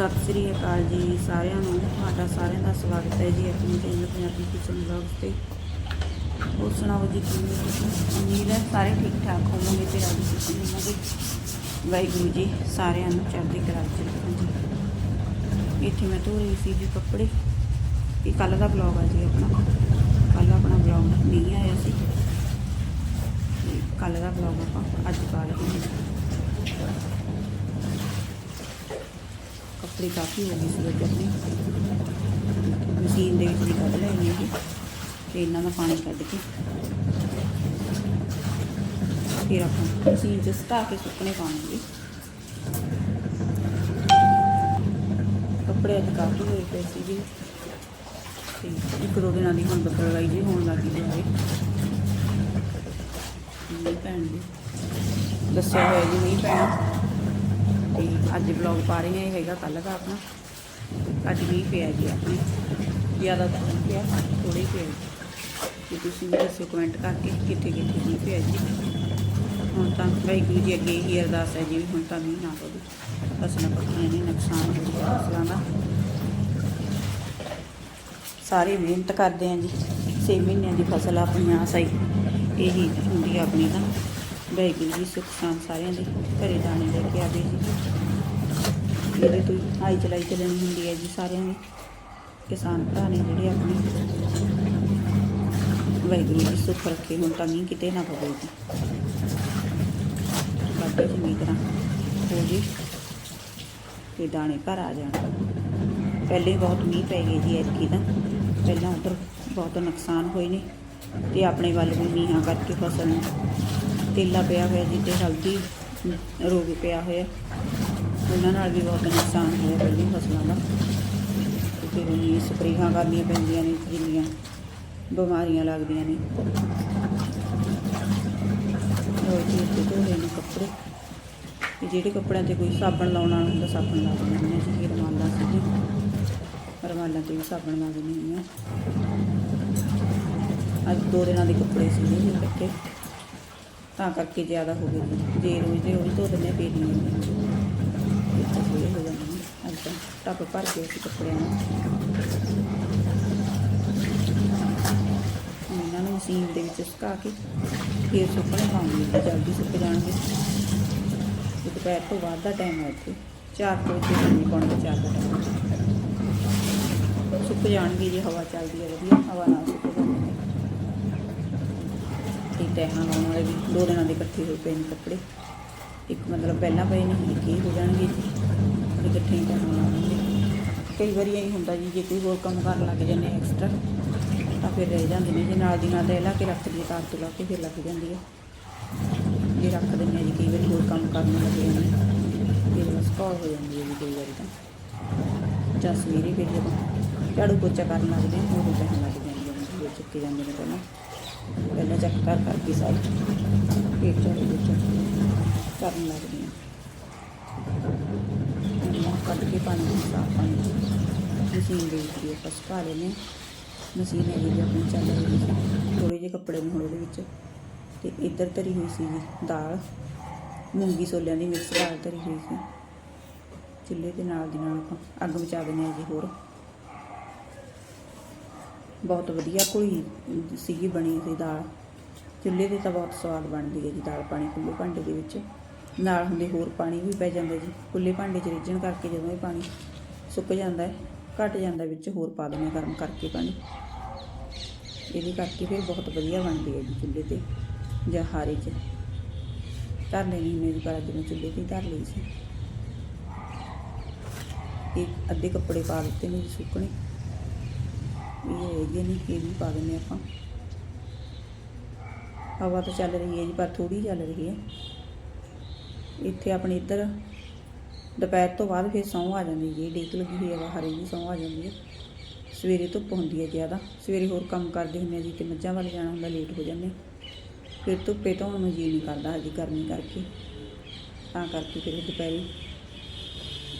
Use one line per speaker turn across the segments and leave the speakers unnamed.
ਸਤਿ ਸ੍ਰੀ ਅਕਾਲ ਜੀ ਸਾਰਿਆਂ ਨੂੰ। ਤੁਹਾਡਾ ਸਾਰਿਆਂ ਦਾ ਸਵਾਗਤ ਹੈ ਜੀ ਆਪਣੇ ਚੈਨਲ ਪੰਜਾਬੀ ਕਿਚਨ ਵਲੌਗਸ ਤੇ। ਹੋਰ ਸੁਣਾਓ ਜੀ, ਕਿਵੇਂ ਤੁਸੀਂ? ਉਮੀਦ ਹੈ ਸਾਰੇ ਠੀਕ ਠਾਕ ਹੋਵੋਗੇ ਤੇ ਰਾਜੀ ਖੁਸ਼ੀ ਹੋਵੋਗੇ। ਵਾਹਿਗੁਰੂ ਜੀ, ਸਾਰਿਆਂ ਨੂੰ ਚੜ੍ਹਦੀ ਕਲਾ ਵਿੱਚ ਰੱਖਣ ਜੀ। ਇੱਥੇ ਮੈਂ ਧੋ ਰਹੀ ਸੀ ਜੀ ਕੱਪੜੇ। ਇਹ ਕੱਲ ਦਾ ਬਲੌਗ ਆ ਜੀ ਆਪਣਾ। ਕੱਲ ਆਪਣਾ ਬਲੌਗ ਨਹੀਂ ਆਇਆ ਸੀ। ਕੱਲ ਦਾ ਬਲੌਗ ਆਪਾਂ ਅੱਜ ਪਾ ਰਹੇ ਹਾਂ। ਕੱਪੜੇ ਕਾਫੀ ਹੋ ਗਏ ਸੀ ਅੱਜ ਆਪਣੇ ਮਸ਼ੀਨ ਦੇ ਵਿੱਚ ਵੀ ਕੱਢ ਲੈਣੀ ਨੇ ਇਹ ਤੇ ਇਹਨਾਂ ਦਾ ਪਾਣੀ ਕੱਢ ਕੇ ਫਿਰ ਆਪਾਂ ਮਸ਼ੀਨ 'ਚ ਸਟਾ ਕੇ ਸੁੱਕਣੇ ਪਾਵਾਂਗੇ। ਕੱਪੜੇ ਅੱਜ ਕਾਫੀ ਹੋਏ ਪਏ ਸੀ ਜੀ ਤੇ ਇੱਕ ਦੋ ਦਿਨਾਂ ਦੀ ਹੁਣ ਬੱਦਲ ਲਾਈ ਜੀ ਹੋਣ ਲੱਗੀ ਜਾਵੇ ਮੀਂਹ ਪੈਣ ਦੀ ਦੱਸਿਆ ਹੋਇਆ ਜੀ ਮੀਂਹ ਪੈਣਾ ਤੇ ਅੱਜ ਵਲੌਗ ਪਾ ਰਹੇ ਹਾਂ, ਇਹ ਹੈਗਾ ਕੱਲ ਦਾ ਆਪਣਾ। ਅੱਜ ਵੀ ਪਿਆ ਜੀ ਆਪਣੇ। ਜ਼ਿਆਦਾ ਤਾਂ ਨਹੀਂ ਪਿਆ ਥੋੜੇ ਪਿਆ ਜੀ। ਤੇ ਤੁਸੀਂ ਵੀ ਦੱਸਿਓ ਕਮੈਂਟ ਕਰਕੇ ਕਿੱਥੇ ਕਿੱਥੇ ਵੀ ਪਿਆ ਜੀ। ਹੁਣ ਤਾਂ ਵਾਹਿਗੁਰੂ ਜੀ ਅੱਗੇ ਹੀ ਅਰਦਾਸ ਹੈ ਜੀ ਵੀ ਹੁਣ ਤਾਂ ਮੀਂਹ ਨਾ ਪਵੇ। ਫਸਲਾਂ ਪੱਕੀਆਂ ਨੇ ਨੁਕਸਾਨ ਹੋ ਗਿਆ ਫਸਲਾਂ ਦਾ। ਸਾਰੇ ਮਿਹਨਤ ਕਰਦੇ ਆ ਜੀ। 6 ਮਹੀਨਿਆਂ ਦੀ ਫਸਲ ਆਪਣੀ ਆਸ ਆਈ ਇਹੀ ਹੁੰਦੀ ਆਪਣੀ ਤਾਂ। ਵਾਹਿਗੁਰੂ ਜੀ, ਸੁੱਖ ਸ਼ਾਂਤ ਸਾਰਿਆਂ ਦੇ, ਘਰੇ ਦਾਣੇ ਲੈ ਕੇ ਆਵੇ ਜੀ। ਇਹਦੇ ਤੋਂ ਆਈ ਚਲਾਈ ਚੱਲਣੀ ਹੁੰਦੀ ਹੈ ਜੀ ਸਾਰਿਆਂ ਦੀ, ਕਿਸਾਨ ਭਰਾ ਨੇ ਜਿਹੜੇ ਆਪਣੇ। ਵਾਹਿਗੁਰੂ ਜੀ, ਸੁੱਖ ਰੱਖੇ, ਹੁਣ ਤਾਂ ਮੀਂਹ ਕਿਤੇ ਨਾ ਪਵੇ ਜੀ। ਬਾਕੀ ਚੰਗੀ ਤਰ੍ਹਾਂ ਹੋ ਜੀ, ਤੇ ਦਾਣੇ ਘਰ ਆ ਜਾਣ। ਪਹਿਲੇ ਬਹੁਤ ਮੀਂਹ ਪੈ ਗਏ ਜੀ ਐਤਕੀ ਤਾਂ। ਪਹਿਲਾਂ ਉੱਧਰ ਬਹੁਤ ਨੁਕਸਾਨ ਹੋਏ ਨੇ, ਤੇ ਆਪਣੇ ਵੱਲ ਵੀ ਮੀਂਹਾਂ ਕਰਕੇ ਫਸਲ ਨੂੰ ਤੇਲਾ ਪਿਆ ਹੋਇਆ ਜੀ ਹਲਦੀ ਰੋਗ ਪਿਆ ਹੋਇਆ। ਉਹਨਾਂ ਨਾਲ ਵੀ ਬਹੁਤ ਨੁਕਸਾਨ ਹੋਇਆ ਪਹਿਲੀ ਫਸਲਾਂ ਦਾ। ਫਿਰ ਇਹ ਸਪਰੇਹਾਂ ਕਰਨੀਆਂ ਪੈਂਦੀਆਂ ਨੇ, ਜਿੰਨੀਆਂ ਬਿਮਾਰੀਆਂ ਲੱਗਦੀਆਂ ਨੇ। ਹੋਰ ਜੀ, ਇੱਥੇ ਧੋਲੇ ਨੇ ਕੱਪੜੇ। ਤੇ ਜਿਹੜੇ ਕੱਪੜਿਆਂ ਤੇ ਕੋਈ ਸਾਬਣ ਲਾਉਣਾ ਹੁੰਦਾ, ਸਾਬਣ ਲਾ ਦਿੰਦੇ ਨੇ ਜੀ ਰਮਾਲਾ ਸੀ ਜੀ ਰਮਾਲਾਂ ਤੇ ਵੀ ਸਾਬਣ ਲਾ ਦਿੰਦੇ ਹੁੰਦੇ ਅੱਜ ਦੋ ਦਿਨਾਂ ਦੇ ਕੱਪੜੇ ਸੀ ਜੀ ਇਕੱਠੇ। ਤਾਂ ਕਰਕੇ ਜ਼ਿਆਦਾ ਹੋ ਗਏ ਜੇ ਰੋਜ਼ ਦੇ ਰੋਜ਼ ਧੋ ਦਿੰਦੇ ਫੇਰ ਨਹੀਂ ਹੁੰਦੇ ਇੱਥੇ ਹੋ ਜਾਂਦੇ ਅੱਜ ਤਾਂ ਟੱਪ ਭਰ ਕੇ ਅਸੀਂ ਕੱਪੜਿਆਂ ਨੂੰ। ਇਹਨਾਂ ਨੂੰ ਮਸ਼ੀਨ ਦੇ ਵਿੱਚ ਸੁਕਾ ਕੇ ਫਿਰ ਸੁੱਕਣੇ ਪਾਉਂਗੀ ਤੇ ਜਲਦੀ ਸੁੱਕ ਜਾਣਗੇ। ਦੁਪਹਿਰ ਤੋਂ ਬਾਅਦ ਦਾ ਟਾਈਮ ਹੈ ਇੱਥੇ। 4 ਤੋਂ ਪਾਣੀ ਪਾਉਣ ਦਾ ਚਾਰ ਦਾ ਟਾਈਮ ਸੁੱਕ ਜਾਣਗੇ ਜੇ ਹਵਾ ਚੱਲਦੀ ਹੈ ਵਧੀਆ। ਹਵਾ ਨਾਲ ਸੁੱਕ ਤੇ ਲਾਉਣ ਵਾਲੇ ਵੀ ਦੋ ਦਿਨਾਂ ਦੇ ਇਕੱਠੇ ਹੋਏ ਪਏ ਨੇ ਕੱਪੜੇ। ਇੱਕ ਮਤਲਬ ਪਹਿਲਾਂ ਪਏ ਨੇ ਇੱਕ ਹੀ ਹੋ ਜਾਣਗੇ ਜੀ? ਤੇ ਇਕੱਠੇ ਹੀ ਤੈਹਾਂ ਲਾਉਣਗੇ ਕਈ ਵਾਰੀ ਇਹ ਹੁੰਦਾ ਜੀ ਜੇ ਕੋਈ ਹੋਰ ਕੰਮ ਕਰਨ ਲੱਗ ਜਾਂਦੇ ਐਕਸਟਰਾ ਤਾਂ ਫਿਰ ਰਹਿ ਜਾਂਦੇ ਨੇ ਜੇ। ਨਾਲ ਦੀ ਨਾਲ ਰਹਿ ਲਾ ਕੇ ਰੱਖ ਦਈਏ ਤਾਰ ਤੋਂ ਲਾ ਕੇ ਫਿਰ ਲੱਗ ਜਾਂਦੀ ਹੈ ਜੇ ਰੱਖ ਦਿੰਦੇ ਹਾਂ ਜੀ ਕਈ ਵਾਰੀ ਹੋਰ ਕੰਮ ਕਰਨ ਲੱਗ ਜਾਂਦੇ ਨੇ ਫਿਰ ਬਸ ਕਾਲ ਹੋ ਜਾਂਦੀ ਹੈ ਜੀ ਕਈ ਵਾਰੀ ਤਾਂ। ਜਾਂ ਸਵੇਰੇ ਫਿਰ ਜਦੋਂ ਝਾੜੂ ਪੋਚਾ ਕਰਨ ਲੱਗਦੇ ਹੋਰ ਉਦੋਂ ਲੱਗ ਜਾਂਦੇ ਨੇ ਜੀ, ਚੁੱਕੇ ਜਾਂਦੇ ਨੇ ਪਹਿਲਾਂ। ਪਹਿਲਾਂ ਚੈੱਕ ਕਰ ਕਰਕੇ ਸਾਰੀ ਫਿਰ ਝਾੜੂ ਪੋਚਾ ਕਰਨ ਲੱਗਦੇ ਹਾਂ ਇਹਨਾਂ ਕੱਢ ਕੇ ਪਾਣੀ ਨੂੰ ਸਾਫ਼ ਪਾਣੀ ਮਸ਼ੀਨ ਦੇ ਵਿੱਚ ਆਪਾਂ ਸੁਕਾ ਲੈਂਦੇ ਹਾਂ ਮਸ਼ੀਨ ਹੈ ਜੀ ਆਪਣੀ ਚੱਲ ਰਹੀ ਹੈ। ਥੋੜੇ ਜਿਹੇ ਕੱਪੜੇ ਨੇ ਹੁਣ ਉਹਦੇ ਵਿੱਚ। ਤੇ ਇੱਧਰ ਧਰੀ ਹੋਈ ਸੀ ਜੀ ਦਾਲ। ਮੂੰਗੀ ਛੋਲਿਆਂ ਦੀ ਮਿਕਸ ਦਾਲ ਧਰੀ ਹੋਈ ਸੀ। ਚੁੱਲ੍ਹੇ ਦੇ ਨਾਲ ਦੀ ਨਾਲ ਆਪਾਂ ਅੱਗ ਬਚਾ ਦਿੰਦੇ ਹਾਂ ਜੀ ਹੋਰ। ਬਹੁਤ ਵਧੀਆ ਕੋਈ ਸੀਗੀ ਬਣੀ ਸੀ ਦਾਲ। ਚੁੱਲ੍ਹੇ ਤੇ ਤਾਂ ਬਹੁਤ ਸਵਾਦ ਬਣਦੀ ਹੈ ਜੀ ਦਾਲ ਪਾਣੀ ਖੁੱਲੇ ਭਾਂਡੇ ਦੇ ਵਿੱਚ। ਨਾਲ ਹੁੰਦੇ ਹੋਰ ਪਾਣੀ ਵੀ ਪੈ ਜਾਂਦਾ ਜੀ। ਖੁੱਲੇ ਭਾਂਡੇ 'ਚ ਰਿੱਝਣ ਕਰਕੇ ਜਦੋਂ ਇਹ ਪਾਣੀ ਸੁੱਕ ਜਾਂਦਾ ਹੈ, ਘਟ ਜਾਂਦਾ ਵਿੱਚ ਹੋਰ ਪਾ ਦਿੰਦੇ ਗਰਮ ਕਰਕੇ ਪਾਣੀ। ਇਹਦੇ ਕਰਕੇ ਫਿਰ ਬਹੁਤ ਵਧੀਆ ਬਣਦੀ ਹੈ ਜੀ ਚੁੱਲ੍ਹੇ ਤੇ ਜਾਂ ਹਾਰੇ 'ਚ। ਧਰ ਲੈਣੀ ਹੁੰਦੀ ਜੀ, ਪਰ ਅੱਜ ਮੈਂ ਚੁੱਲ੍ਹੇ ਤੇ ਹੀ ਧਰ ਲਈ ਸੀ। ਇਹ ਅੱਧੇ ਕੱਪੜੇ ਪਾ ਦਿੱਤੇ ਨੇ ਜੀ ਸੁੱਕਣੇ। ਇਹ ਹੈਗੇ ਨੇ, ਇਹ ਵੀ ਪਾ ਦਿੰਦੇ ਆਪਾਂ। ਹਵਾ ਤਾਂ ਚੱਲ ਰਹੀ ਹੈ ਜੀ, ਪਰ ਥੋੜੀ ਚੱਲ ਰਹੀ ਹੈ। ਇੱਥੇ ਆਪਣੇ ਇੱਧਰ ਦੁਪਹਿਰ ਤੋਂ ਬਾਅਦ ਫਿਰ ਸੌਂ ਆ ਜਾਂਦੀ ਜੀ, ਡੇਕ ਲੱਗੀ ਹੋਈ ਹੈ ਹਰੇ ਜੀ ਸੌਂ ਆ ਜਾਂਦੀ ਹੈ। ਸਵੇਰੇ ਧੁੱਪ ਹੁੰਦੀ ਹੈ ਜ਼ਿਆਦਾ, ਸਵੇਰੇ ਹੋਰ ਕੰਮ ਕਰਦੇ ਹੁੰਦੇ ਆ ਜੀ, ਤੇ ਮੱਝਾਂ ਵੱਲ ਜਾਣਾ ਹੁੰਦਾ ਲੇਟ ਹੋ ਜਾਂਦੇ। ਫਿਰ ਧੁੱਪੇ ਧੋਣ ਨੂੰ ਜੀ ਨਹੀਂ ਕਰਦਾ ਹਜੇ ਗਰਮੀ ਕਰਕੇ। ਤਾਂ ਕਰਕੇ ਫਿਰ ਦੁਪਹਿਰੀ,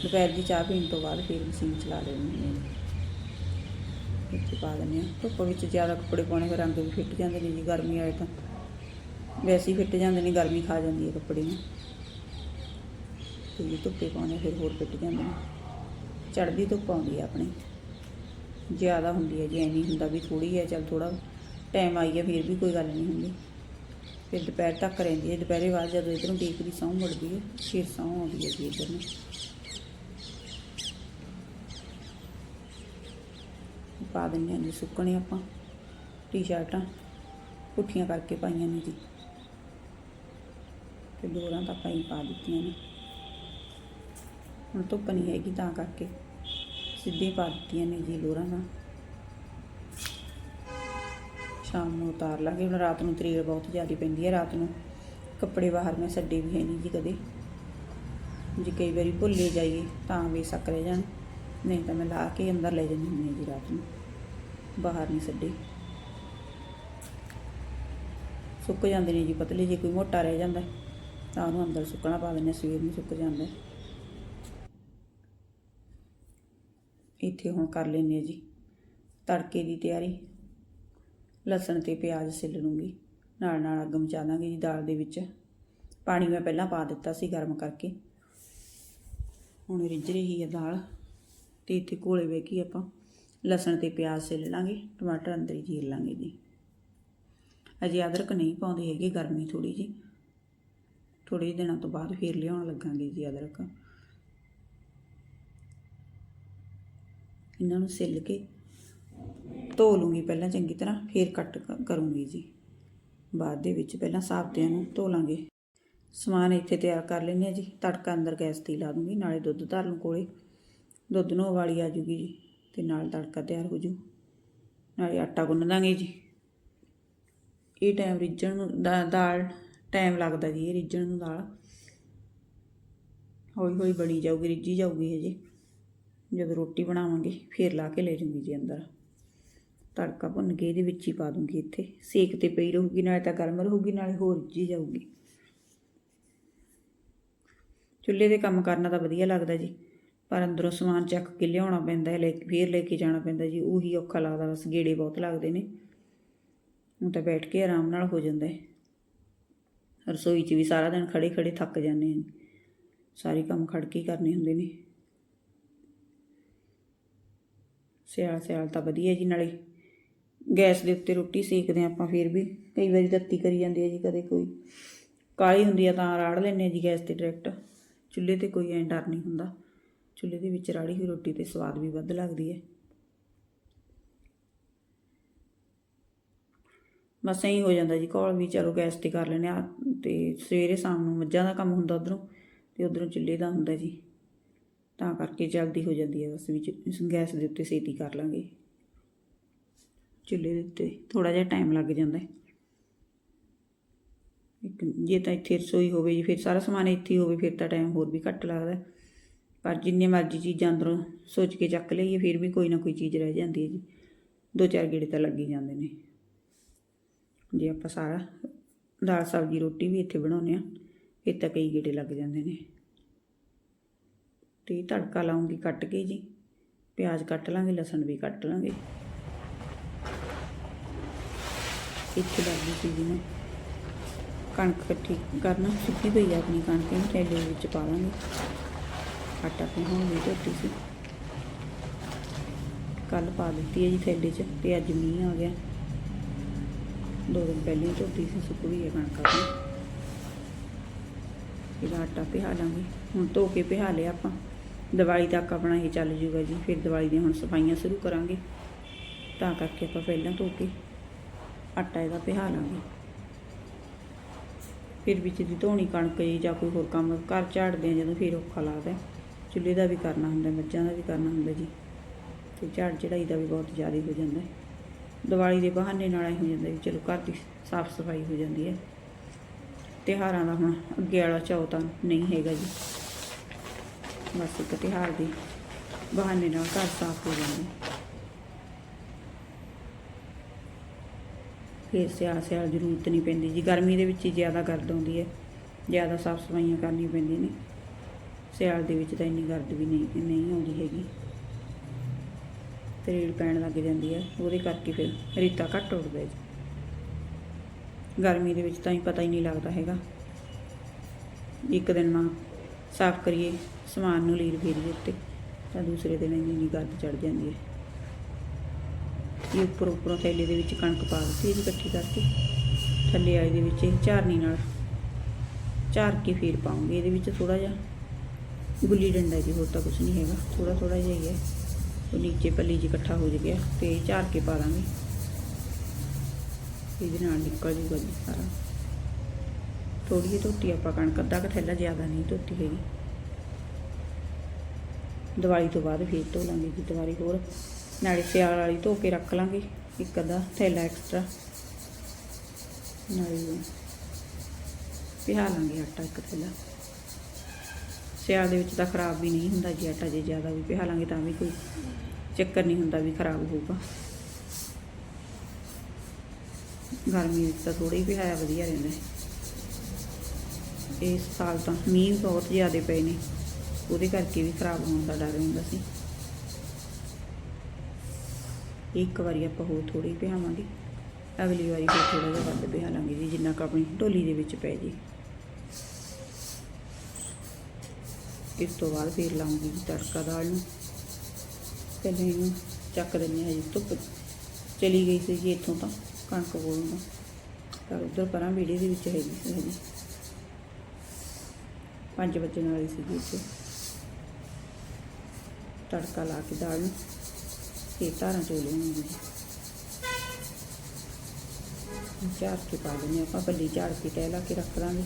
ਦੁਪਹਿਰ ਦੀ ਚਾਹ ਪੀਣ ਤੋਂ ਬਾਅਦ ਫਿਰ ਮਸ਼ੀਨ ਚਲਾ ਲੈਂਦੇ ਹਾਂ ਵਿੱਚ ਪਾ ਦਿੰਦੇ ਹਾਂ। ਧੁੱਪ ਵਿੱਚ ਜ਼ਿਆਦਾ ਕੱਪੜੇ ਪਾਉਣੇ, ਫਿਰ ਰੰਗ ਵੀ ਫਿੱਟ ਜਾਂਦੇ ਨੇ ਜੀ, ਗਰਮੀ ਆਏ ਤਾਂ। ਵੈਸੇ ਹੀ ਫਿੱਟ ਜਾਂਦੇ ਨੇ, ਗਰਮੀ ਖਾ ਜਾਂਦੀ ਹੈ ਕੱਪੜੇ ਨੂੰ। ਤੇ ਜੇ ਧੁੱਪੇ ਪਾਉਣੇ, ਫਿਰ ਹੋਰ ਫਿੱਟ ਜਾਂਦੇ ਨੇ। ਚੜ੍ਹਦੀ ਧੁੱਪ ਆਉਂਦੀ ਹੈ ਆਪਣੀ। ਜ਼ਿਆਦਾ ਹੁੰਦੀ ਹੈ ਜੇ, ਐਵੇਂ ਹੁੰਦਾ ਵੀ ਥੋੜੀ ਹੈ, ਚੱਲ ਥੋੜਾ ਟਾਈਮ ਆਈ ਹੈ, ਫਿਰ ਵੀ ਕੋਈ ਗੱਲ ਨਹੀਂ ਹੁੰਦੀ। ਫਿਰ ਦੁਪਹਿਰ ਤੱਕ ਰਹਿੰਦੀ ਹੈ, ਦੁਪਹਿਰੇ ਬਾਅਦ ਜਦੋਂ ਇਧਰੋਂ ਡੀਪ ਦੀ ਸੌਂ ਮੁੜਦੀ ਹੈ, ਫਿਰ ਸੌਂ ਆਉਂਦੀ ਹੈ ਜੀ ਇੱਧਰ ਨੂੰ। ਪਾ ਦਿੰਦੇ ਹਾਂ ਜੀ, ਸੁੱਕਣੇ ਆਪਾਂ, ਟੀ-ਸ਼ਰਟਾਂ, ਪੁੱਠੀਆਂ ਕਰਕੇ ਪਾਈਆਂ ਨੇ ਜੀ। ਤੇ ਦੋਰਾਂ ਤਾਂ ਆਪਾਂ ਹੀ ਪਾ ਦਿੱਤੀਆਂ ਨੇ। ਹੁਣ ਧੁੱਪ ਨਹੀਂ ਹੈਗੀ ਤਾਂ ਕਰਕੇ ਸਿੱਧੀ ਪਾ ਦਿੱਤੀਆਂ ਨੇ ਜੀ ਲੋਰਾਂ ਨਾਲ। ਸ਼ਾਮ ਨੂੰ ਉਤਾਰ ਲਾਂਗੇ, ਹੁਣ ਰਾਤ ਨੂੰ ਤਰੇਲ ਬਹੁਤ ਜ਼ਿਆਦਾ ਪੈਂਦੀ ਹੈ, ਰਾਤ ਨੂੰ ਕੱਪੜੇ ਬਾਹਰ ਮੈਂ ਛੱਡੇ ਵੀ ਹੈ ਨਹੀਂ ਜੀ ਕਦੇ। ਜੇ ਕਈ ਵਾਰੀ ਭੁੱਲੇ ਜਾਈਏ ਤਾਂ ਬੇਸ਼ੱਕ ਰਹਿ ਜਾਣ, ਨਹੀਂ ਤਾਂ ਮੈਂ ਲਾ ਕੇ ਅੰਦਰ ਲੈ ਜਾਂਦੀ ਹੁੰਦੀ ਹਾਂ ਜੀ ਰਾਤ ਨੂੰ। ਬਾਹਰ ਨਹੀਂ ਛੱਡੀ। ਸੁੱਕ ਜਾਂਦੇ ਨੇ ਜੀ ਪਤਲੇ, ਜੇ ਕੋਈ ਮੋਟਾ ਰਹਿ ਜਾਂਦਾ, ਤਾਂ ਉਹਨੂੰ ਅੰਦਰ ਸੁੱਕਣਾ ਪਾ ਦਿੰਦੇ ਸਵੇਰ ਨੂੰ ਸੁੱਕ ਜਾਂਦਾ ਇੱਥੇ ਹੁਣ ਕਰ ਲੈਂਦੇ ਹਾਂ ਜੀ, ਤੜਕੇ ਦੀ ਤਿਆਰੀ। ਲਸਣ ਤੇ ਪਿਆਜ਼ ਛਿੱਲ ਲੂੰਗੀ, ਨਾਲ ਨਾਲ ਅੱਗ ਮਚਾ ਦਾਂਗੇ ਜੀ ਦਾਲ ਦੇ ਵਿੱਚ। ਪਾਣੀ ਮੈਂ ਪਹਿਲਾਂ ਪਾ ਦਿੱਤਾ ਸੀ ਗਰਮ ਕਰਕੇ। ਹੁਣ ਰਿੱਝ ਰਹੀ ਹੈ ਦਾਲ, ਤੇ ਇੱਥੇ ਘੋਲੇ ਵੇ ਕੀ ਆਪਾਂ। ਲਸਣ ਤੇ ਪਿਆਜ਼ ਛਿੱਲ ਲਾਂਗੇ, ਟਮਾਟਰ ਅੰਦਰ ਹੀ ਜੀਰ ਲਾਂਗੇ ਜੀ। ਅਜੇ ਅਦਰਕ ਨਹੀਂ ਪਾਉਂਦੇ ਹੈਗੇ, ਗਰਮੀ ਥੋੜੀ ਜੀ ਥੋੜੇ ਜਿਹੇ ਦਿਨਾਂ ਤੋਂ ਬਾਅਦ ਫੇਰ ਲਿਆਉਣ ਲੱਗਾਂਗੇ ਜੀ ਅਦਰਕ। ਇਹਨਾਂ ਨੂੰ ਸਿੱਲ ਕੇ ਧੋ ਲੂੰਗੀ ਪਹਿਲਾਂ ਚੰਗੀ ਤਰ੍ਹਾਂ, ਫੇਰ ਕੱਟ ਕਰੂੰਗੀ ਜੀ। ਬਾਅਦ ਦੇ ਵਿੱਚ ਪਹਿਲਾਂ ਸਾਬਤਿਆਂ ਨੂੰ ਧੋ ਲਾਂਗੇ। ਸਮਾਨ ਇੱਥੇ ਤਿਆਰ ਕਰ ਲੈਂਦੇ ਆ ਜੀ। ਤੜਕਾ ਅੰਦਰ ਗੈਸ ਤੇ ਲਾ ਦੂੰਗੀ, ਨਾਲੇ ਦੁੱਧ ਧਰ ਲੂੰ ਕੋਲੇ। ਦੁੱਧ ਨੂੰ ਉਬਾਲੀ ਆ ਜੂਗੀ ਜੀ। ਤੇ ਨਾਲ ਤੜਕਾ ਤਿਆਰ ਹੋ ਜੂ ਨਾਲੇ ਆਟਾ ਗੁੰਨ ਦਾਂਗੇ ਜੀ। ਇਹ ਟਾਈਮ ਰਿੱਝਣ ਨੂੰ ਦਾਲ ਟਾਈਮ ਲੱਗਦਾ ਜੀ, ਇਹ ਰਿੱਝਣ ਨੂੰ ਦਾਲ। ਹੌਲੀ ਹੌਲੀ ਬਣੀ ਜਾਊਗੀ, ਰਿੱਝੀ ਜਾਊਗੀ ਹਜੇ। ਜਦੋਂ ਰੋਟੀ ਬਣਾਵਾਂਗੇ, ਫੇਰ ਲਾ ਕੇ ਲੈ ਜੂੰਗੀ ਜੀ ਅੰਦਰ। ਤੜਕਾ ਭੁੰਨ ਕੇ ਇਹਦੇ ਵਿੱਚ ਹੀ ਪਾ ਦੂੰਗੀ ਇੱਥੇ। ਸੇਕ ਤੇ ਪਈ ਰਹੂਗੀ, ਨਾਲੇ ਤਾਂ ਗਰਮ ਰਹੂਗੀ, ਨਾਲੇ ਹੋਰ ਰਿੱਝੀ ਜਾਊਗੀ। ਚੁੱਲ੍ਹੇ ਦੇ ਕੰਮ ਕਰਨਾ ਤਾਂ ਵਧੀਆ ਲੱਗਦਾ ਜੀ। ਪਰ ਅੰਦਰੋਂ ਸਮਾਨ ਚੱਕ ਕੇ ਲਿਆਉਣਾ ਪੈਂਦਾ ਹੈ ਲੈ ਫੇਰ ਲੈ ਕੇ ਜਾਣਾ ਪੈਂਦਾ ਜੀ, ਉਹੀ ਔਖਾ ਲੱਗਦਾ, ਬਸ ਗੇੜੇ ਬਹੁਤ ਲੱਗਦੇ ਨੇ। ਹੁਣ ਤਾਂ ਬੈਠ ਕੇ ਆਰਾਮ ਨਾਲ ਹੋ ਜਾਂਦਾ ਹੈ। ਰਸੋਈ 'ਚ ਵੀ ਸਾਰਾ ਦਿਨ ਖੜੇ ਖੜੇ ਥੱਕ ਜਾਂਦੇ ਹਾਂ। ਸਾਰੇ ਕੰਮ ਖੜ ਕੇ ਹੀ ਕਰਨੇ ਹੁੰਦੇ ਨੇ। ਸਿਆਲ ਸਿਆਲ ਤਾਂ ਵਧੀਆ ਜੀ ਨਾਲੇ। ਗੈਸ ਦੇ ਉੱਤੇ ਰੋਟੀ ਸੇਕਦੇ ਹਾਂ ਆਪਾਂ ਫਿਰ ਵੀ। ਕਈ ਵਾਰੀ ਤੱਤੀ ਕਰੀ ਜਾਂਦੀ ਹੈ ਜੀ ਕਦੇ ਕੋਈ। ਕਾਲੀ ਹੁੰਦੀ ਆ ਤਾਂ ਰਾੜ ਲੈਂਦੇ ਹਾਂ ਜੀ ਗੈਸ ਤੇ ਡਾਇਰੈਕਟ। ਚੁੱਲ੍ਹੇ ਤੇ ਕੋਈ ਐਂ ਡਰ ਨਹੀਂ ਹੁੰਦਾ। ਚੁੱਲ੍ਹੇ ਦੇ ਵਿੱਚ ਰਾੜੀ ਹੋਈ ਰੋਟੀ ਤੇ ਸਵਾਦ ਵੀ ਵੱਧ ਲੱਗਦੀ ਹੈ। ਬਸ ਐਂ ਹੋ ਜਾਂਦਾ ਜੀ, ਕੋਲ ਵੀ ਚਲੋ ਗੈਸ ਤੇ ਕਰ ਲੈਂਦੇ ਆ ਤੇ ਸਵੇਰੇ ਸ਼ਾਮ ਨੂੰ ਮੱਝਾਂ ਦਾ ਕੰਮ ਹੁੰਦਾ ਉਧਰੋਂ ਤੇ ਉਧਰੋਂ ਚੁੱਲ੍ਹੇ ਦਾ ਹੁੰਦਾ ਜੀ। ਤਾਂ ਕਰਕੇ ਜਲਦੀ ਹੋ ਜਾਂਦੀ ਹੈ ਬਸ ਵਿੱਚ ਗੈਸ ਦੇ ਉੱਤੇ ਛੇਤੀ ਕਰ ਲਾਂਗੇ। ਚੁੱਲ੍ਹੇ ਦੇ ਉੱਤੇ ਥੋੜਾ ਜਿਹਾ ਟਾਈਮ ਲੱਗ ਜਾਂਦਾ ਹੈ। ਇੱਕ ਜੇ ਤਾਂ ਇੱਥੇ ਰਸੋਈ ਹੋਵੇ ਜੀ, ਫਿਰ ਸਾਰਾ ਸਮਾਨ ਇੱਥੇ ਹੋਵੇ, ਫਿਰ ਤਾਂ ਟਾਈਮ ਹੋਰ ਵੀ ਘੱਟ ਲੱਗਦਾ ਪਰ ਜਿੰਨੇ ਮਰਜ਼ੀ ਚੀਜ਼ਾਂ ਅੰਦਰੋਂ ਸੋਚ ਕੇ ਚੱਕ ਲਈਏ, ਫਿਰ ਵੀ ਕੋਈ ਨਾ ਕੋਈ ਚੀਜ਼ ਰਹਿ ਜਾਂਦੀ ਹੈ ਜੀ। ਦੋ ਚਾਰ ਗੇੜੇ ਤਾਂ ਲੱਗ ਹੀ ਜਾਂਦੇ ਨੇ। ਜੇ ਆਪਾਂ ਸਾਰਾ ਦਾਲ ਸਬਜ਼ੀ ਰੋਟੀ ਵੀ ਇੱਥੇ ਬਣਾਉਂਦੇ ਆ ਫਿਰ ਤਾਂ ਕਈ ਗੇੜੇ ਲੱਗ ਜਾਂਦੇ ਨੇ। ਤੇ ਤੜਕਾ ਲਾਉਂਗੀ ਕੱਟ ਕੇ ਜੀ, ਪਿਆਜ਼ ਕੱਟ ਲਾਂਗੇ, ਲਸਣ ਵੀ ਕੱਟ ਲਾਂਗੇ। ਇੱਥੇ ਲੱਗੀ ਸੀ ਜੀ ਮੈਂ। ਕਣਕ ਇਕੱਠੀ ਕਰਨਾ, ਸੁੱਕੀ ਪਈ ਆ ਆਪਣੀ ਕਣਕ ਨੂੰ ਥੈਲੇ ਵਿੱਚ ਪਾ ਦਾਂਗੇ ਆਟਾ ਪਿਹਾਉਣ ਵੀ ਧੋਤੀ ਸੀ। ਕੱਲ ਪਾ ਦਿੱਤੀ ਹੈ ਜੀ ਥੈਲੇ 'ਚ ਤੇ ਅੱਜ ਮੀਂਹ ਆ ਗਿਆ। ਦੋ ਦਿਨ ਪਹਿਲਾਂ ਹੀ ਧੋਤੀ ਸੀ, ਸੁੱਕ ਵੀ ਹੈ ਕਣਕ ਆਪਣੀ ਇਹਦਾ ਆਟਾ ਪਿਹਾ ਲਾਂਗੇ। ਹੁਣ ਧੋ ਕੇ ਪਿਹਾ ਲਿਆ ਆਪਾਂ। ਦੀਵਾਲੀ ਤੱਕ ਆਪਣਾ ਇਹ ਚੱਲ ਜੂਗਾ ਜੀ। ਫਿਰ ਦੀਵਾਲੀ ਦੀਆਂ ਹੁਣ ਸਫਾਈਆਂ ਸ਼ੁਰੂ ਕਰਾਂਗੇ। ਤਾਂ ਕਰਕੇ ਆਪਾਂ ਪਹਿਲਾਂ ਧੋ ਕੇ ਆਟਾ ਇਹਦਾ ਪਿਹਾ ਲਾਂਗੇ। ਫਿਰ ਵਿੱਚ ਦੀ ਧੋਣੀ ਕਣਕ ਜੀ ਜਾਂ ਕੋਈ ਹੋਰ ਕੰਮ, ਘਰ ਝਾੜਦੇ ਆ ਜਦੋਂ ਫਿਰ ਔਖਾ ਲੱਗਦਾ। ਹੈ। ਚੁੱਲ੍ਹੇ ਦਾ ਵੀ ਕਰਨਾ ਹੁੰਦਾ ਮੱਝਾਂ ਦਾ ਵੀ ਕਰਨਾ ਹੁੰਦਾ ਜੀ। ਤੇ ਝਾੜ ਚੜਾਈ ਦਾ ਵੀ ਬਹੁਤ ਜ਼ਿਆਦਾ ਹੋ ਜਾਂਦਾ। ਹੈ ਦੀਵਾਲੀ ਦੇ ਬਹਾਨੇ ਨਾਲ ਹੀ ਹੋ ਜਾਂਦਾ ਵੀ ਚਲੋ ਘਰ ਦੀ ਸਾਫ਼ ਸਫ਼ਾਈ ਹੋ ਜਾਂਦੀ ਹੈ। ਤਿਉਹਾਰਾਂ ਦਾ ਹੁਣ ਅੱਗੇ ਵਾਲਾ ਚਾਉ ਤਾਂ ਨਹੀਂ ਹੈਗਾ ਜੀ। ਬਸ ਇੱਕ ਤਿਉਹਾਰ ਦੀ ਬਹਾਨੇ ਨਾਲ ਘਰ ਸਾਫ਼ ਹੋ ਜਾਂਦਾ। ਫਿਰ ਸਿਆਲ ਸਿਆਲ ਜ਼ਰੂਰਤ ਨਹੀਂ ਪੈਂਦੀ ਜੀ। ਗਰਮੀ ਦੇ ਵਿੱਚ ਹੀ ਜ਼ਿਆਦਾ ਗਰਦ ਆਉਂਦੀ ਹੈ। ਜ਼ਿਆਦਾ ਸਾਫ਼ ਸਫਾਈਆਂ ਕਰਨੀਆਂ ਪੈਂਦੀਆਂ ਨੇ। ਸਿਆਲ ਦੇ ਵਿੱਚ ਤਾਂ ਇੰਨੀ ਗਰਦ ਵੀ ਨਹੀਂ ਨਹੀਂ ਆਉਂਦੀ ਹੈਗੀ। ਤਰੇਲ ਪੈਣ ਲੱਗ ਜਾਂਦੀ ਹੈ ਉਹਦੇ ਕਰਕੇ ਫਿਰ ਰੀਤਾ ਘੱਟ ਉੱਡਦਾ ਜੀ। ਗਰਮੀ ਦੇ ਵਿੱਚ ਤਾਂ ਹੀ ਪਤਾ ਹੀ ਨਹੀਂ ਲੱਗਦਾ ਹੈਗਾ। ਇੱਕ ਦਿਨ ਨਾ ਸਾਫ਼ ਕਰੀਏ, ਸਮਾਨ ਨੂੰ ਲੀਰ ਫੇਰੀਏ ਉੱਤੇ, ਤਾਂ ਦੂਸਰੇ ਦਿਨ ਇੰਨੀ ਇੰਨੀ ਗਰਦ ਚੜ ਜਾਂਦੀ ਹੈ। ਇਹ ਉੱਪਰ ਉੱਪਰੋਂ ਥੈਲੇ ਦੇ ਵਿੱਚ ਕਣਕ ਪਾ ਦਿੱਤੀ ਇਹਦੀ ਇਕੱਠੀ ਕਰਕੇ, ਥੱਲੇ ਵਾਲੇ ਦੇ ਵਿੱਚ ਇਹ ਝਾਰਨੀ ਨਾਲ ਝਾਰ ਕੇ ਫੇਰ ਪਾਉਂਗੇ, ਇਹਦੇ ਵਿੱਚ ਥੋੜਾ ਜਿਹਾ ਗੁੱਲੀ ਡੰਡਾ ਜੀ, ਹੋਰ ਤਾਂ ਕੁਝ ਨਹੀਂ ਹੈਗਾ। ਥੋੜਾ ਥੋੜਾ ਜਿਹਾ ਹੀ ਹੈ। ਉਹ ਨੀਚੇ ਪੱਲੀ 'ਚ ਇਕੱਠਾ ਹੋ ਗਿਆ ਤੇ ਇਹ ਝਾਰ ਕੇ ਪਾ ਦਾਂਗੇ। ਇਹਦੇ ਨਾਲ ਨਿਕਲ ਜੂਗਾ ਜੀ ਸਾਰਾ। ਥੋੜੀ ਜਿਹੀ ਧੋਤੀ ਆਪਾਂ ਕਣਕ, ਅੱਧਾ ਕੁ ਥੈਲਾ ਜ਼ਿਆਦਾ ਨਹੀਂ ਧੋਤੀ ਹੈਗੀ। ਦਿਵਾਲੀ ਤੋਂ ਬਾਅਦ ਫੇਰ ਧੋ ਲਾਂਗੇ ਜੀ ਦੀਵਾਲੀ ਹੋਰ। ਨਾਲੇ ਸਿਆਲ ਵਾਲੀ ਧੋ ਕੇ ਰੱਖ ਲਾਂਗੇ, ਇੱਕ ਅੱਧਾ ਥੈਲਾ ਐਕਸਟਰਾ ਨਾਲੇ ਪਿਹਾ ਲਾਂਗੇ ਆਟਾ ਇੱਕ ਥੈਲਾ। ਸਿਆਲ ਦੇ ਵਿੱਚ ਤਾਂ ਖਰਾਬ ਵੀ ਨਹੀਂ ਹੁੰਦਾ ਜੀ, ਆਟਾ ਜੇ ਜ਼ਿਆਦਾ ਵੀ ਪਿਹਾ ਲਾਂਗੇ ਤਾਂ ਵੀ ਕੋਈ ਚੱਕਰ ਨਹੀਂ ਹੁੰਦਾ ਵੀ ਖਰਾਬ ਹੋਊਗਾ। ਗਰਮੀ ਵਿੱਚ ਤਾਂ ਥੋੜਾ ਹੀ ਪਿਹਾਇਆ ਵਧੀਆ ਰਹਿੰਦਾ। ਇਸ ਸਾਲ ਤਾਂ ਮੀਂਹ ਬਹੁਤ ਜ਼ਿਆਦਾ ਪਏ ਨੇ, ਉਹਦੇ ਕਰਕੇ ਵੀ ਖਰਾਬ ਹੋਣ ਦਾ ਡਰ ਹੁੰਦਾ ਸੀ। ਇੱਕ ਵਾਰੀ ਆਪਾਂ ਹੋਰ ਥੋੜੀ ਪਿਹਾਵਾਂਗੇ ਅਗਲੀ ਵਾਰੀ ਫਿਰ ਥੋੜਾ ਜਿਹਾ ਵੱਧ ਪਿਹਾ ਲਾਂਗੇ ਜੀ, ਜਿੰਨਾ ਕੁ ਆਪਣੀ ਢੋਲੀ ਦੇ ਵਿੱਚ ਪੈ ਜੇ। ਇਸ ਤੋਂ ਬਾਅਦ ਫਿਰ ਲਾਉਂਗੀ ਜੀ ਤੜਕਾ ਦਾਲ ਨੂੰ। ਪਹਿਲੇ ਇਹਨੂੰ ਚੱਕ ਦਿੰਦੇ ਹਾਂ ਜੀ, ਧੁੱਪ ਚਲੀ ਗਈ ਸੀ ਜੀ ਇੱਥੋਂ ਤਾਂ, ਕਣਕ ਕੋਲੋਂ ਪਰ ਉਧਰ ਪਰਾਂ ਵੀਡੀਓ ਦੇ ਵਿੱਚ ਹੈਗੀ ਸੀ ਹਜੇ। 5 ਵਜੇ ਵਾਲੀ ਸੀ ਇੱਥੇ। ਤੜਕਾ ਲਾ ਕੇ ਦਾਲ ਨੂੰ ਤੇ ਧਾਰਾਂ ਚੋ ਲੈਣੀ ਜੀ। ਝਾੜ ਕੇ ਪਾ ਦਿੰਦੇ ਹਾਂ ਆਪਾਂ, ਪੱਲੀ ਝਾੜ ਕੇ, ਟਹਿ ਲਾ ਕੇ ਰੱਖ ਦਾਂਗੇ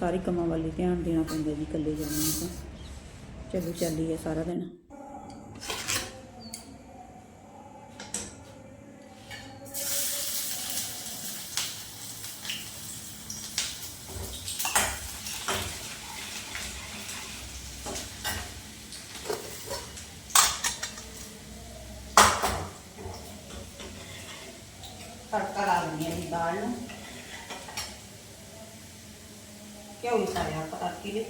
ਸਾਰੇ ਕੰਮਾਂ ਵੱਲ ਧਿਆਨ ਦੇਣਾ ਪੈਂਦਾ ਜੀ ਇਕੱਲੇ ਜਾਣੇ ਨੂੰ ਤਾਂ। ਚਲੋ ਚੱਲੀ ਹੈ ਸਾਰਾ ਦਿਨ। ਘਿਓ ਵੀ ਸਾਰਿਆ ਆਪਾਂ ਤੜਕੇ ਦੇ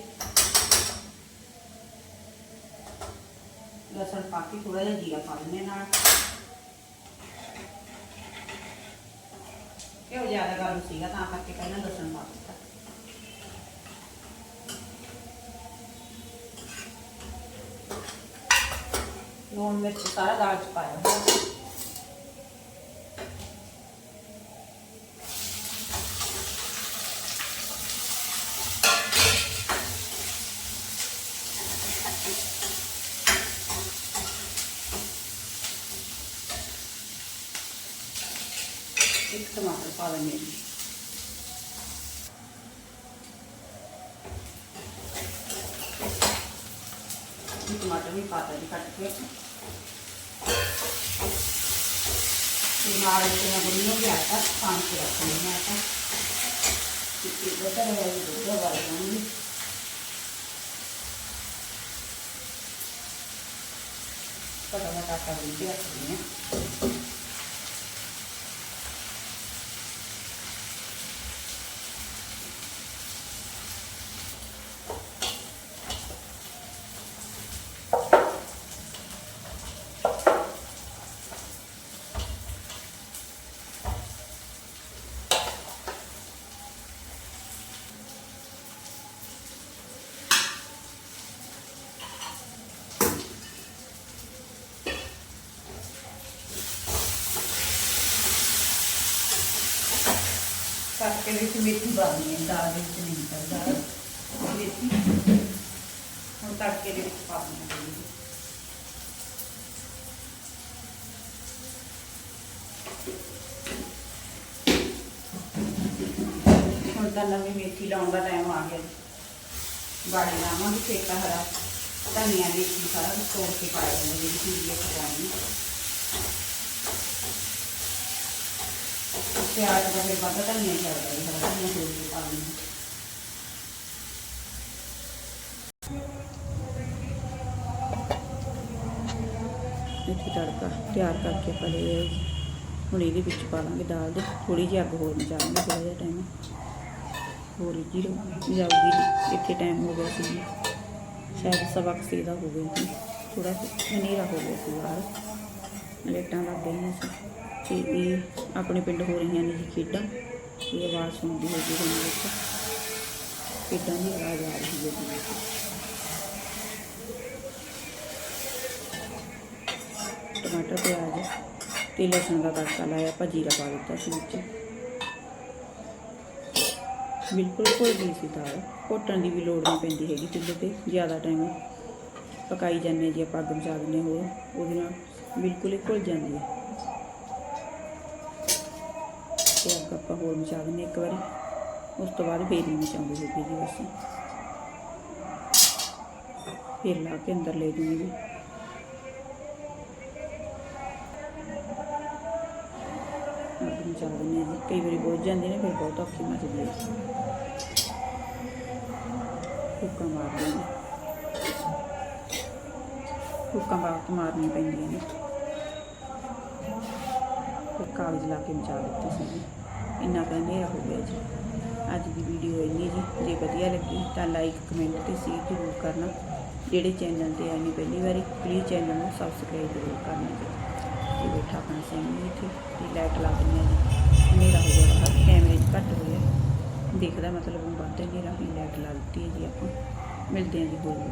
ਲਸਣ ਪਾ ਕੇ ਥੋੜਾ ਜਿਹਾ ਜੀਰਾ ਪਾ ਦਿੰਦੇ ਹਾਂ ਨਾਲ ਘਿਓ ਜ਼ਿਆਦਾ ਗਰਮ ਸੀਗਾ ਤਾਂ ਕਰਕੇ ਪਹਿਲਾਂ ਲਸਣ ਪਾ ਦਿੱਤਾ ਲੂਣ ਮਿਰਚ ਸਾਰਾ ਦਾਲ ਚ ਪਾਇਆ ਹੋਇਆ ਇੱਕ ਟਮਾਟਰ ਪਾ ਲੈਂਦੇ ਹਾਂ ਜੀ। ਟਮਾਟਰ ਵੀ ਪਾ ਜੀ ਕੱਟ ਕੇ ਤੇ ਨਾਲ ਇੱਕ ਮੈਂ ਬੁਣੀ ਗਿਆ ਤਾਂ ਖਾਣ ਕੇ ਰੱਖ ਲੈਣਾ ਆਪਾਂ ਕਿ ਇਹ ਹੈ ਦੁੱਧ ਵਾਲਾ ਨਹੀਂ ਪਤਾ ਨਾ ਵੀ ਰੱਖ ਦਿੰਦੇ ਹਾਂ ਕਰਕੇ ਵਿੱਚ ਮੇਥੀ ਪਾਉਣੀ ਹੈ ਦਾਲ ਦੇ ਵਿੱਚ ਨਹੀਂ ਕਰਦਾ ਮੇਥੀ ਹੁਣ ਤੜਕੇ ਦੇ ਵਿੱਚ ਪਾ ਦਿੰਦੇ ਹਾਂ ਜੀ। ਹੁਣ ਤਾਂ ਨਵੀਂ ਮੇਥੀ ਲਾਉਣ ਦਾ ਟਾਈਮ ਆ ਗਿਆ ਜੀ ਬਾੜੀ ਲਾਵਾਂਗੇ ਠੇਕਾ ਹਰਾ ਧਨੀਆ ਮੇਥੀ ਸਾਰਾ ਕੁਝ ਤੋੜ ਕੇ ਪਾਇਆ ਜਾਂਦਾ ਜਿਹੜੀ ਚੀਜ਼ ਇਹ ਪਕਾਉਣੀ ਪਿਆਜ਼ ਦਾ ਫਿਰ ਵੱਧ ਧਨੀਆ ਚੱਲਦਾ ਹੈ ਹਰਾ ਧਨੀਆ ਤੋੜ ਕੇ ਪਾ ਦਿੰਦੇ ਹਾਂ। ਇੱਥੇ ਤੜਕਾ ਤਿਆਰ ਕਰਕੇ ਪਾ ਲਿਆ ਜੀ ਹੁਣ ਇਹਦੇ ਵਿੱਚ ਪਾ ਲਾਂਗੇ ਦਾਲ ਦੇ ਥੋੜੀ ਜਿਹੀ ਅੱਗ ਹੋਰ ਮਚਾਵਾਂਗੇ ਥੋੜਾ ਜਿਹਾ ਟਾਈਮ ਹੋਰ ਜੀ ਜਾਊਗੀ ਇੱਥੇ ਟਾਈਮ ਹੋ ਗਿਆ ਸੀ। ਜੀ ਸ਼ਾਇਦ ਸਵਾ ਕੁ ਛੇ ਦਾ ਹੋ ਗਿਆ ਸੀ। ਥੋੜਾ ਹਨੇਰਾ ਹੋ ਗਿਆ ਸੀ ਬਾਹਰ। ਲਾਈਟਾਂ ਲੱਗ ਗਈਆਂ ਸੀ। ਤੇ ਇਹ ਆਪਣੇ ਪਿੰਡ ਹੋ ਰਹੀਆਂ ਨੇ ਜੀ ਖੇਡਾਂ। ਇਹ ਆਵਾਜ਼ ਸੁਣਦੀ ਹੋਈ ਜੀ ਤੁਹਾਨੂੰ ਵਿੱਚ ਖੇਡਾਂ ਦੀ ਆਵਾਜ਼ ਆ ਰਹੀ ਹੈ ਜੀ। ਟਮਾਟਰ ਪਿਆਜ਼ ਤੇ ਲਸਣ ਦਾ ਤੜਕਾ ਲਾਇਆ, ਆਪਾਂ ਜੀਰਾ ਪਾ ਦਿੱਤਾ ਸੀ ਵਿੱਚ। ਬਿਲਕੁਲ ਘੁਲ ਗਈ ਸੀ ਦਾਲ, ਘੋਟਣ ਦੀ ਵੀ ਲੋੜ ਨਹੀਂ ਪੈਂਦੀ ਹੈਗੀ ਚੁੱਲ੍ਹੇ ਤੇ, ਜ਼ਿਆਦਾ ਟਾਈਮ ਪਕਾਈ ਜਾਂਦੇ ਜੀ ਆਪਾਂ, ਅੱਗ ਮਚਾ ਦਿੰਦੇ ਹੋਰ, ਉਹਦੇ ਨਾਲ ਬਿਲਕੁਲ ਹੀ ਘੁਲ ਜਾਂਦੀ ਹੈ। ਤੇ ਅੱਗ ਆਪਾਂ ਹੋਰ ਮਚਾ ਦਿੰਦੇ ਇੱਕ ਵਾਰੀ। ਉਸ ਤੋਂ ਬਾਅਦ ਫੇਰ ਨਹੀਂ ਮਚਾਉਂਦੇ ਹੈਗੇ ਜੀ ਬਸ। ਫਿਰ ਲਾ ਕੇ ਅੰਦਰ ਲੈ ਦੂੰਗੀ ਜੀ। ਅੱਗ ਮਚਾ ਦਿੰਦੇ ਹਾਂ ਜੀ। ਕਈ ਵਾਰੀ ਬੁੱਝ ਜਾਂਦੀ ਨੇ, ਫਿਰ ਬਹੁਤ ਔਖੀ ਮਚਦੀ ਹੈ। ਹੁੱਕਾ ਮਾਰਦੇ ਨੇ। ਹੁੱਕਾ ਮਾਰ ਕੇ ਮਾਰਨੀ ਪੈਂਦੀਆਂ ਨੇ। ਫਿਰ ਕਾਗਜ਼ ਲਾ ਕੇ ਮਚਾ ਦਿੱਤੀ ਸੀ ਜੀ। ਇੰਨਾ ਕੁ ਹਨੇਰਾ ਹੋ ਗਿਆ ਜੀ। ਅੱਜ ਦੀ ਵੀਡੀਓ ਇੰਨੀ ਜੀ, ਜੇ ਵਧੀਆ ਲੱਗੀ ਤਾਂ ਲਾਈਕ ਕਮੈਂਟ ਤੇ ਸ਼ੇਅਰ ਜ਼ਰੂਰ ਕਰਨਾ। ਜਿਹੜੇ ਚੈਨਲ ਤੇ ਆਏ ਨੇ ਪਹਿਲੀ ਵਾਰੀ ਪਲੀਜ਼ ਚੈਨਲ ਨੂੰ ਸਬਸਕ੍ਰਾਈਬ ਜ਼ਰੂਰ ਕਰਨਾ ਜੀ। ਤੇ ਬੈਠਾ ਆਪਣਾ ਸੈਮੀ ਇੱਥੇ, ਤੇ ਲਾਈਟ ਲਾ ਦਿੰਦੇ ਜੀ। ਹਨੇਰਾ ਹੋ ਗਿਆ ਬਾਹਰ ਕੈਮਰੇ 'ਚ ਘੱਟ ਹੋਇਆ। ਦੇਖਦਾ ਮਤਲਬ ਵੱਧ ਹਨੇਰਾ ਹੀ ਲਾਈਟ ਲਾ ਦਿੱਤੀ ਹੈ ਜੀ ਆਪਾਂ। ਮਿਲਦੇ ਹਾਂ ਜੀ ਹੋਰ